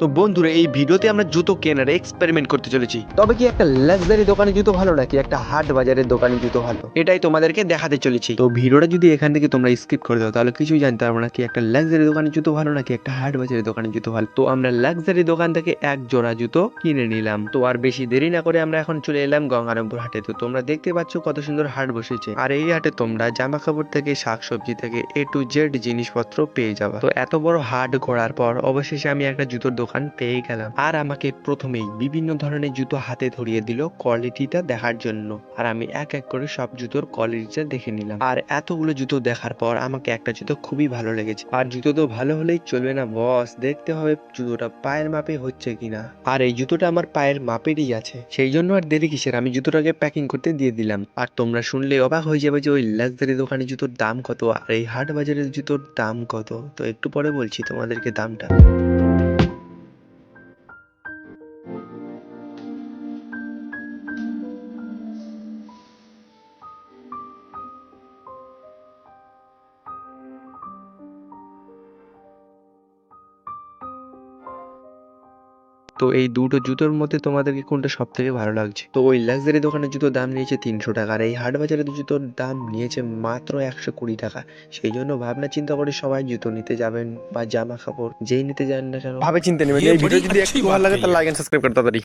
তো বন্ধুরা এই ভিডিওতে আমরা জুতো কেনার এক্সপেরিমেন্ট করতে চলেছি। তবে কি একটা লাক্সারি দোকানে জুতো ভালো নাকি একটা হাট বাজারের দোকানে জুতো ভালো? এটাই তোমাদেরকে দেখাতে চলেছি। তো ভিডিওটা যদি এখান থেকে তোমরা স্কিপ করে দাও তাহলে কিছুই জানতে পারব না কি একটা লাক্সারি দোকানে জুতো ভালো নাকি একটা হাট বাজারের দোকানে জুতো ভালো। তো আমরা লাক্সারি দোকান থেকে এক জোড়া জুতো কিনে নিলাম। তো আর বেশি দেরি না করে আমরা এখন চলে এলাম গঙ্গারামপুর হাটে। তো তোমরা দেখতে পাচ্ছ কত সুন্দর হাট বসেছে। আর এই হাটে তোমরা জামা কাপড় থেকে শাকসবজি থেকে এ টু জেড জিনিসপত্র পেয়ে যাবা। তো এত বড় হাট ঘোরার পর অবশেষে আমি একটা জুতোর দোকান পেয়ে গেলাম। আর আমাকে প্রথমেই বিভিন্ন ধরনের জুতো হাতে ধরিয়ে দিল কোয়ালিটিটা দেখার জন্য। আর আমি এক এক করে সব জুতোর কোয়ালিটিটা দেখে নিলাম। আর এতগুলো জুতো দেখার পর আমাকে একটা জুতো খুবই ভালো লেগেছে। আর জুতো তো ভালো হলেই চলবে না বস দেখতে হবে জুতোটা পায়ের মাপে হচ্ছে কিনা। আর এই জুতোটা আমার পায়ের মাপেরই আছে। সেই জন্য আর দেরি কিসের? আমি জুতোটাকে প্যাকিং করতে দিয়ে দিলাম। আর তোমরা শুনলে অবাক হয়ে যাবে যে ওই লাক্সারি দোকানে জুতোর দাম কত। আর এই হাট বাজারের জুতোর দাম কত। তো একটু পরে বলছি তোমাদেরকে দামটা। তো এই দুটো জুতোর মধ্যে তোমাদেরকে কোনটা সব থেকে ভালো লাগছে? তো ওই লাক্সারি দোকানের জুতোর দাম নিয়েছে তিনশো টাকা আর এই হাট বাজারের জুতোর দাম নিয়েছে মাত্র একশো কুড়ি টাকা। সেই জন্য ভাবনা চিন্তা করে সবাই জুতো নিতে যাবেন বা জামা কাপড় যেই নিতে যান না কেন। ভাবে চিন্তা নেবেন। এই ভিডিও যদি একটু ভালো লাগে তাহলে লাইক সাবস্ক্রাইব করতে পারি